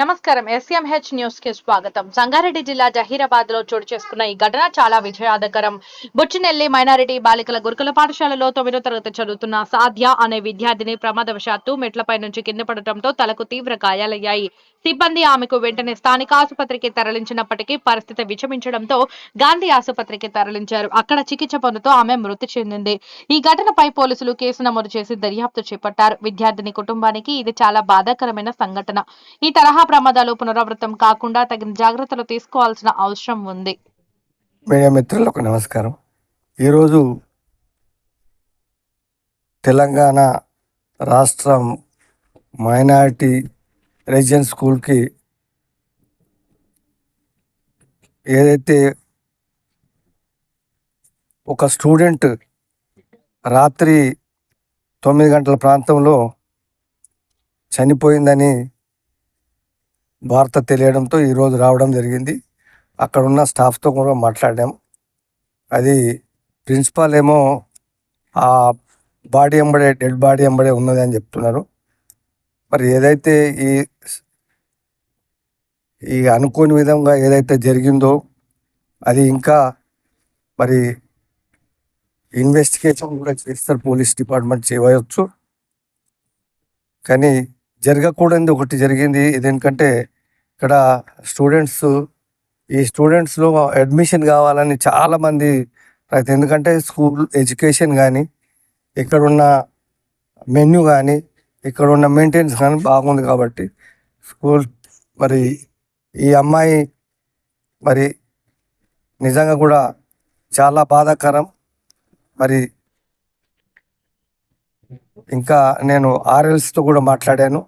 నమస్కారం. ఎస్ఎంహెచ్ న్యూస్కి స్వాగతం. సంగారెడ్డి జిల్లా జహీరాబాద్లో చోటు చేసుకున్న ఈ ఘటన చాలా విజయాదకరం బుచ్చినెల్లి మైనారిటీ బాలికల గురుకుల పాఠశాలలో తొమ్మిదో తరగతి చదువుతున్న సాధ్య అనే విద్యార్థిని ప్రమాదవశాత్తు మెట్లపై నుంచి కింద పడటంతో తలకు తీవ్ర గాయాలయ్యాయి. సిబ్బంది ఆమెకు వెంటనే స్థానిక ఆసుపత్రికి తరలించినప్పటికీ పరిస్థితి విషమించడంతో గాంధీ ఆసుపత్రికి తరలించారు. అక్కడ చికిత్స పొందుతూ ఆమె మృతి చెందింది. ఈ ఘటనపై పోలీసులు కేసు నమోదు చేసి దర్యాప్తు చేపట్టారు. విద్యార్థిని కుటుంబానికి ఇది చాలా బాధాకరమైన సంఘటన. ఈ తరహా ప్రమాదాలు పునరావృతం కాకుండా తగిన జాగ్రత్తలు తీసుకోవాల్సిన అవసరం ఉంది. మీడియా మిత్రులకు నమస్కారం. ఈరోజు తెలంగాణ రాష్ట్రం మైనారిటీ రెసిడెన్స్ స్కూల్కి ఏదైతే ఒక స్టూడెంట్ రాత్రి తొమ్మిది గంటల ప్రాంతంలో చనిపోయిందని వార్త తెలియడంతో ఈరోజు రావడం జరిగింది. అక్కడ ఉన్న స్టాఫ్తో కూడా మాట్లాడాం. అది ప్రిన్సిపాల్ ఏమో ఆ బాడీ ఎంబడే డెడ్ బాడీ ఎంబడే ఉన్నది అని చెప్తున్నారు. మరి ఏదైతే ఈ ఈ అనుకోని విధంగా ఏదైతే జరిగిందో అది ఇంకా మరి ఇన్వెస్టిగేషన్ కూడా చేస్తారు పోలీస్ డిపార్ట్మెంట్ చేయవచ్చు. కానీ జరగకూడదు ఒకటి జరిగింది. ఇదేంటంటే ఇక్కడ స్టూడెంట్స్ ఈ స్టూడెంట్స్లో అడ్మిషన్ కావాలని చాలామంది ప్రయత్నం ఎందుకంటే స్కూల్ ఎడ్యుకేషన్ కానీ ఇక్కడ ఉన్న మెన్యూ కానీ ఇక్కడ ఉన్న మెయింటెనెన్స్ కానీ బాగుంది కాబట్టి స్కూల్ మరి ఈ అమ్మాయి మరి నిజంగా కూడా చాలా బాధాకరం. మరి ఇంకా నేను ఆర్ఎల్స్తో కూడా మాట్లాడాను.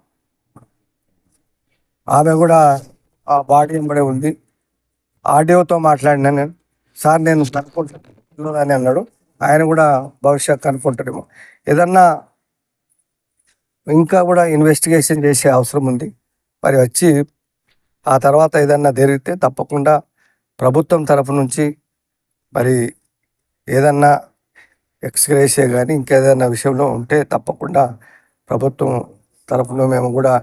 ఆమె కూడా ఆ బాడీ వెంబడే ఉంది. ఆడియోతో మాట్లాడినా నేను. సార్ నేను కనుక్కుంటాను అని అన్నాడు. ఆయన కూడా భవిష్యత్ కనుక్కుంటాడేమో. ఏదన్నా ఇంకా కూడా ఇన్వెస్టిగేషన్ చేసే అవసరం ఉంది. మరి వచ్చి ఆ తర్వాత ఏదన్నా జరిగితే తప్పకుండా ప్రభుత్వం తరఫు నుంచి మరి ఏదన్నా ఎక్స్గ్రేషియా కానీ ఇంకేదైనా విషయంలో ఉంటే తప్పకుండా ప్రభుత్వం తరఫున మేము కూడా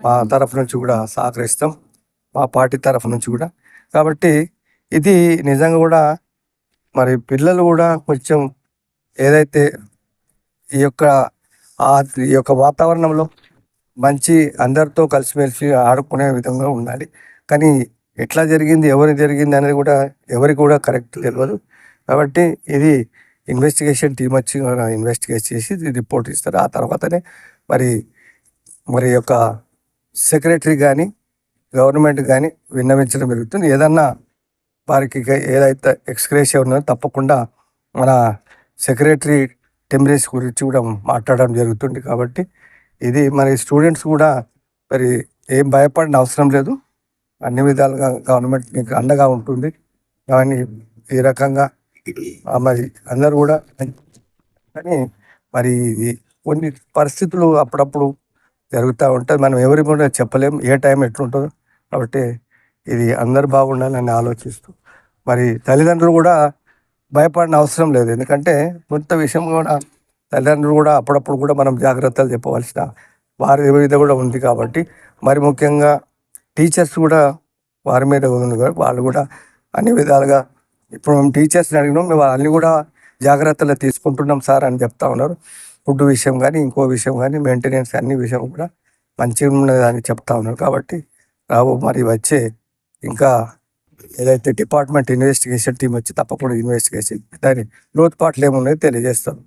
మా తరఫు నుంచి కూడా సహకరిస్తాం. మా పార్టీ తరఫు నుంచి కూడా. కాబట్టి ఇది నిజంగా కూడా మరి పిల్లలు కూడా కొంచెం ఏదైతే ఈ యొక్క ఈ యొక్క వాతావరణంలో మంచి అందరితో కలిసిమెలిసి ఆడుకునే విధంగా ఉండాలి. కానీ ఎట్లా జరిగింది ఎవరికి జరిగింది అనేది కూడా ఎవరికి కూడా కరెక్ట్ తెలియదు కాబట్టి ఇది ఇన్వెస్టిగేషన్ టీం వచ్చి ఇన్వెస్టిగేట్ చేసి రిపోర్ట్ ఇస్తారు. ఆ తర్వాతనే మరి మరి యొక్క సెక్రటరీ కానీ గవర్నమెంట్ కానీ విన్నవించడం జరుగుతుంది. ఏదన్నా వారికి ఏదైతే ఎక్స్క్రేషియా ఉన్నదో తప్పకుండా మన సెక్రటరీ టెంపరేచర్ గురించి కూడా మాట్లాడడం జరుగుతుంది కాబట్టి ఇది మరి స్టూడెంట్స్ కూడా మరి ఏం భయపడిన అవసరం లేదు. అన్ని విధాలుగా గవర్నమెంట్ మీకు అండగా ఉంటుంది. కానీ ఈ రకంగా మరి అందరు కూడా కానీ మరి ఇది కొన్ని పరిస్థితులు అప్పుడప్పుడు జరుగుతూ ఉంటాయి మనం ఎవరి కూడా చెప్పలేం ఏ టైం ఎట్లుంటుందో. కాబట్టి ఇది అందరు బాగుండాలని ఆలోచిస్తూ. మరి తల్లిదండ్రులు కూడా భయపడిన అవసరం లేదు. ఎందుకంటే కొంత విషయం కూడా తల్లిదండ్రులు కూడా అప్పుడప్పుడు కూడా మనం జాగ్రత్తలు చెప్పవలసిన వారి మీద కూడా ఉంది కాబట్టి మరి ముఖ్యంగా టీచర్స్ కూడా వారి మీద ఉంది. వాళ్ళు కూడా అన్ని విధాలుగా ఇప్పుడు మేము టీచర్స్ని అడిగినాం మేము అన్ని కూడా జాగ్రత్తలు తీసుకుంటున్నాం సార్ అని చెప్తా ఉన్నారు. ఫుడ్ విషయం కానీ ఇంకో విషయం కానీ మెయింటెనెన్స్ అన్ని విషయం కూడా మంచిగా ఉన్నదని చెప్తా ఉన్నారు కాబట్టి రాబో మరి వచ్చే ఇంకా ఏదైతే డిపార్ట్మెంట్ ఇన్వెస్టిగేషన్ టీం వచ్చి తప్పకుండా ఇన్వెస్టిగేషన్ దాని లోతుపాట్లు ఏమున్నాయో తెలియజేస్తాం.